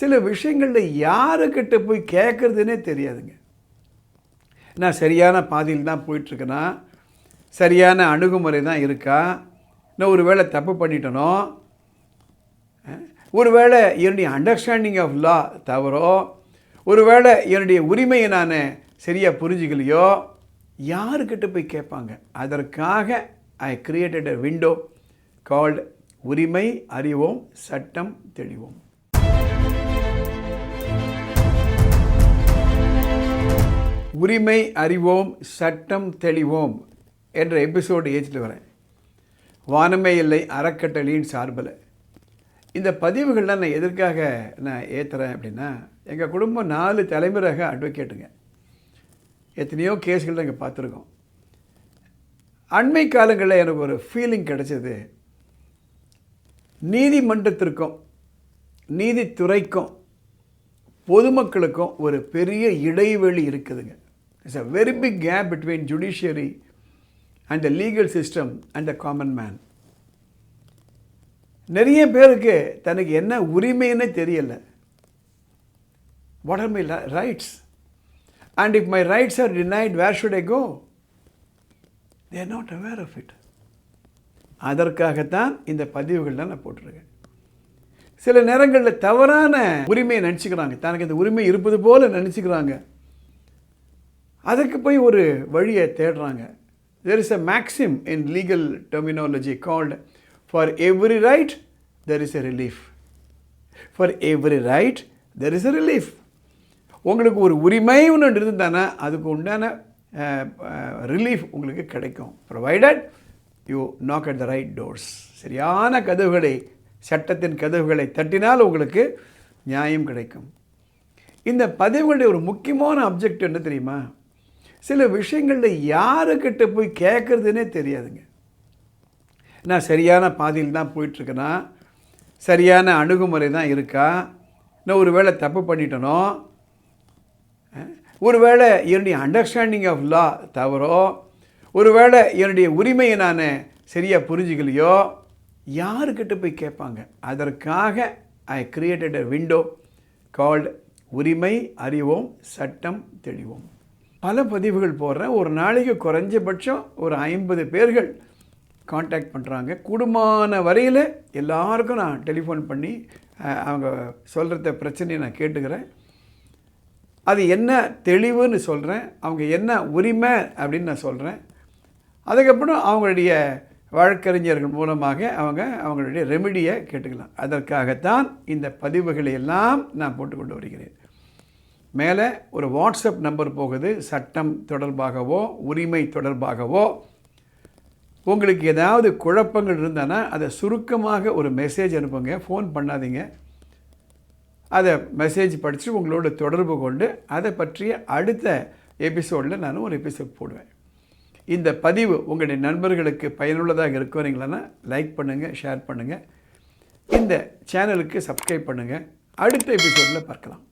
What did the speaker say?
சில விஷயங்களில் யாருக்கிட்ட போய் கேட்குறதுனே தெரியாதுங்க. நான் சரியான பாதையில் தான் போயிட்டுருக்கேனா? சரியான அணுகுமுறை தான் இருக்கா? நான் ஒரு வேளை தப்பு பண்ணிட்டனோ? ஒருவேளை என்னுடைய அண்டர்ஸ்டாண்டிங் ஆஃப் லா தவறோ? ஒருவேளை என்னுடைய உரிமையை நான் சரியாக புரிஞ்சுக்கலையோ? யாருக்கிட்ட போய் கேட்பாங்க? அதற்காக I created a window called உரிமை அறிவோம் சட்டம் தெளிவோம். உரிமை அறிவோம் சட்டம் தெளிவோம் என்ற எபிசோடு ஏற்றிட்டு வரேன். வானமே இல்லை அறக்கட்டளையின் சார்பில் இந்த பதிவுகள்லாம் நான் எதற்காக நான் ஏற்றுறேன் அப்படின்னா எங்கள் குடும்பம் நாலு தலைமுறையாக அட்வொகேட்டுங்க எத்தனையோ கேஸ்கள் நாங்கள் பார்த்துருக்கோம். அண்மை காலங்களில் எனக்கு ஒரு ஃபீலிங் கிடச்சிது. நீதிமன்றத்திற்கும் நீதித்துறைக்கும் பொதுமக்களுக்கும் ஒரு பெரிய இடைவெளி இருக்குதுங்க. Is a very big gap between judiciary and the legal system and the common man நிறைய பேருக்கு தனக்கு என்ன உரிமைன்னு தெரியல. What are my rights and if my rights are denied where should I go they are not aware of it அதற்காகத்தான் இந்த பதிவுகள்லாம் நான் போட்டிருக்கேன். சில நேரங்களில் தவறான உரிமையை நினச்சிக்கிறாங்க. தனக்கு இந்த உரிமை இருப்பது போல் நினச்சிக்கிறாங்க. அதுக்கு போய் ஒரு வழியை தேடுறாங்க. There is a maxim in legal terminology called for every right there is a relief for every right there is a relief உங்களுக்கு ஒரு உரிமை ஒன்று இருந்தானா அதுக்கு உண்டான ரிலீஃப் உங்களுக்கு கிடைக்கும். Provided you knock at the right doors சரியான கதவுகளை சட்டத்தின் கதவுகளை தட்டினால் உங்களுக்கு நியாயம் கிடைக்கும். இந்த பதிவுகளுடைய ஒரு முக்கியமான அப்ஜெக்ட் என்ன தெரியுமா? சில விஷயங்களில் யாருக்கிட்ட போய் கேட்குறதுனே தெரியாதுங்க. நான் சரியான பாதையில் தான் போயிட்டுருக்கேனா? சரியான அணுகுமுறை தான் இருக்கா? நான் ஒரு வேளை தப்பு பண்ணிட்டனோ? ஒருவேளை என்னுடைய அண்டர்ஸ்டாண்டிங் ஆஃப் லா தவறோ? ஒருவேளை என்னுடைய உரிமையை நான் சரியாக புரிஞ்சுக்கலையோ? யாருக்கிட்ட போய் கேட்பாங்க? அதற்காக I created a window called உரிமை அறிவோம் சட்டம் தெளிவோம். பல பதிவுகள் போடுறேன் ஒரு நாளைக்கு குறைஞ்சபட்சம் ஒரு ஐம்பது பேர்கள் காண்டாக்ட் பண்ணுறாங்க கூடுமான வரையில் எல்லாருக்கும் நான் டெலிஃபோன் பண்ணி அவங்க சொல்கிறத பிரச்சனையை நான் கேட்டுக்கிறேன். அது என்ன தெளிவுன்னு சொல்கிறேன் அவங்க என்ன உரிமை அப்படின்னு நான் சொல்கிறேன் அதுக்கப்புறம் அவங்களுடைய வழக்கறிஞர்கள் மூலமாக அவங்க அவங்களுடைய ரெமிடியை கேட்டுக்கலாம். அதற்காகத்தான் இந்த பதிவுகளை எல்லாம் நான் போட்டுக்கொண்டு வருகிறேன். மேலே ஒரு வாட்ஸ்அப் நம்பர் போகுது சட்டம் தொடர்பாகவோ உரிமை தொடர்பாகவோ. உங்களுக்கு ஏதாவது குழப்பங்கள் இருந்தானா அதை சுருக்கமாக ஒரு மெசேஜ் அனுப்புங்க ஃபோன் பண்ணாதீங்க. அதை மெசேஜ் படித்து உங்களோட தொடர்பு கொண்டு அதை பற்றிய அடுத்த எபிசோடில் நான் ஒரு எபிசோட் போடுவேன். இந்த பதிவு உங்களுடைய நண்பர்களுக்கு பயனுள்ளதாக இருக்கிறீங்களா லைக் பண்ணுங்கள் ஷேர் பண்ணுங்கள் இந்த சேனலுக்கு சப்ஸ்கிரைப் பண்ணுங்கள் அடுத்த எபிசோடில் பார்க்கலாம்.